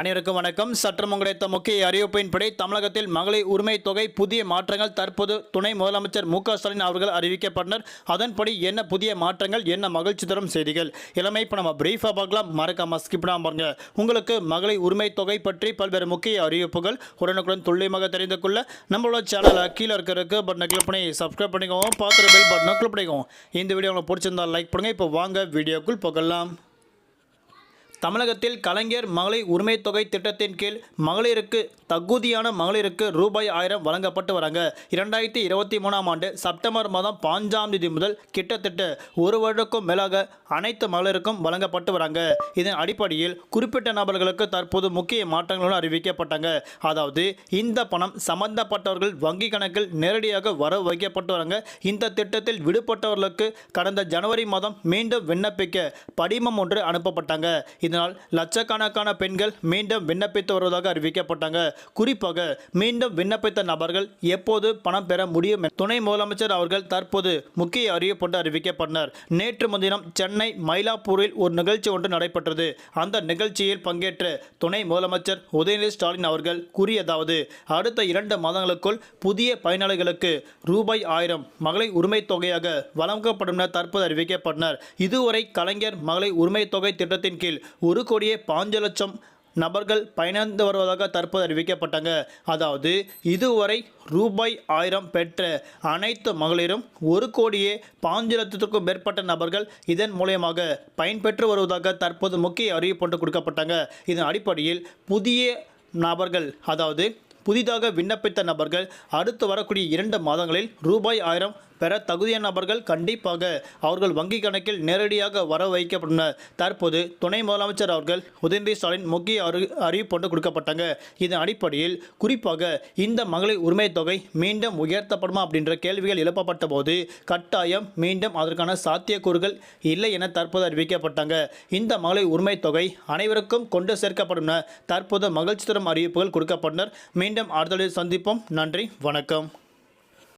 அனைவருக்கும் வணக்கம். சற்றம் கிடைத்த முக்கிய அறிவிப்பின்படி தமிழகத்தில் மகளிர் உரிமை தொகை புதிய மாற்றங்கள் தற்போது துணை முதலமைச்சர் மு ஸ்டாலின் அவர்கள் அறிவிக்கப்பட்டனர். அதன்படி என்ன புதிய மாற்றங்கள் என்ன மகிழ்ச்சி தரும் செய்திகள்? இளமை இப்போ நம்ம பிரீஃபாக பார்க்கலாம். மறக்காம ஸ்கிப்டாக பாருங்க. உங்களுக்கு மகளிர் உரிமை தொகை பற்றி பல்வேறு முக்கிய அறிவிப்புகள் உடனுக்குடன் துல்லியமாக தெரிந்து கொள்ள நம்மளோட சேனலை கீழே இருக்கிறதுக்கு பட்டனை கிளிக் பண்ணி சப்ஸ்கிரைப் பண்ணிக்கோங்க. பார்த்துட்டு பெல் பட்டனை கிளிக் பண்ணிக்கோங்க. இந்த வீடியோ உங்களுக்கு பிடிச்சிருந்தால் லைக் பண்ணுங்கள் இப்போ வாங்க வீடியோக்குள் போகலாம். தமிழகத்தில் கலைஞர் மகளிர் உரிமை தொகை திட்டத்தின் கீழ் மகளிருக்கு தகுதியான மகளிருக்கு ரூபாய் ஆயிரம் வழங்கப்பட்டு வராங்க. இரண்டாயிரத்தி இருபத்தி மூணாம் ஆண்டு செப்டம்பர் மாதம் பாஞ்சாம் தேதி முதல் கிட்டத்தட்ட ஒரு வருடக்கும் மேலாக அனைத்து மகளிருக்கும் வழங்கப்பட்டு வராங்க. இதன் அடிப்படையில் குறிப்பிட்ட நபர்களுக்கு தற்போது முக்கிய மாற்றங்களுடன் அறிவிக்கப்பட்டாங்க. அதாவது இந்த பணம் சம்பந்தப்பட்டவர்கள் வங்கி கணக்கில் நேரடியாக வர வைக்கப்பட்டு வராங்க. இந்த திட்டத்தில் விடுபட்டவர்களுக்கு கடந்த ஜனவரி மாதம் மீண்டும் விண்ணப்பிக்க படிமம் ஒன்று அனுப்பப்பட்டாங்க. இதனால் லட்சக்கணக்கான பெண்கள் மீண்டும் விண்ணப்பித்து வருவதாக அறிவிக்கப்பட்டாங்க. குறிப்பாக மீண்டும் விண்ணப்பித்த நபர்கள் எப்போது பணம் பெற முடியும் துணை முதலமைச்சர் அவர்கள் தற்போது முக்கிய அறிவிப்பு அறிவிக்கப்பட்டனர் நேற்று முன்தினம் சென்னை மயிலாப்பூரில் ஒரு நிகழ்ச்சி ஒன்று நடைபெற்றது. அந்த நிகழ்ச்சியில் பங்கேற்ற துணை முதலமைச்சர் உதயநிதி ஸ்டாலின் அவர்கள் கூறியதாவது அடுத்த இரண்டு மாதங்களுக்குள் புதிய பயனாளிகளுக்கு ரூபாய் ஆயிரம் மகளை உரிமை தொகையாக வழங்கப்படும் என தற்போது அறிவிக்கப்பட்டனர் இதுவரை கலைஞர் மகளை உரிமை தொகை திட்டத்தின் கீழ் ஒரு கோடியே பாஞ்சு லட்சம் நபர்கள் பயணித்து வருவதாக தற்போது அறிவிக்கப்பட்டாங்க. அதாவது இதுவரை ரூபாய் ஆயிரம் பெற்ற அனைத்து மகளிரும் ஒரு கோடியே பாஞ்சு லட்சத்துக்கும் மேற்பட்ட நபர்கள் இதன் மூலியமாக பயன்பெற்று வருவதாக தற்போது முக்கிய அறிவிப்பு ஒன்று கொடுக்கப்பட்டாங்க. இதன் அடிப்படையில் புதிய நபர்கள் அதாவது புதிதாக விண்ணப்பித்த நபர்கள் அடுத்து வரக்கூடிய இரண்டு மாதங்களில் ரூபாய் ஆயிரம் பெற தகுதியான நபர்கள் கண்டிப்பாக அவர்கள் வங்கி கணக்கில் நேரடியாக வர வைக்கப்பட்டனர் தற்போது துணை முதலமைச்சர் அவர்கள் உதயநிதி ஸ்டாலின் முக்கிய அறி அறிவிப்பு ஒன்று கொடுக்கப்பட்டாங்க. இதன் அடிப்படையில் குறிப்பாக இந்த மகளிர் உரிமை தொகை மீண்டும் உயர்த்தப்படுமா அப்படின்ற கேள்விகள் எழுப்பப்பட்ட போது கட்டாயம் மீண்டும் அதற்கான சாத்தியக்கூறுகள் இல்லை என தற்போது அறிவிக்கப்பட்டாங்க. இந்த மகளிர் உரிமை தொகை அனைவருக்கும் கொண்டு சேர்க்கப்படும் தற்போது மகிழ்ச்சி தரும் அறிவிப்புகள் கொடுக்கப்பட்டனர். மீண்டும் அடுத்த சந்திப்போம். நன்றி. வணக்கம்.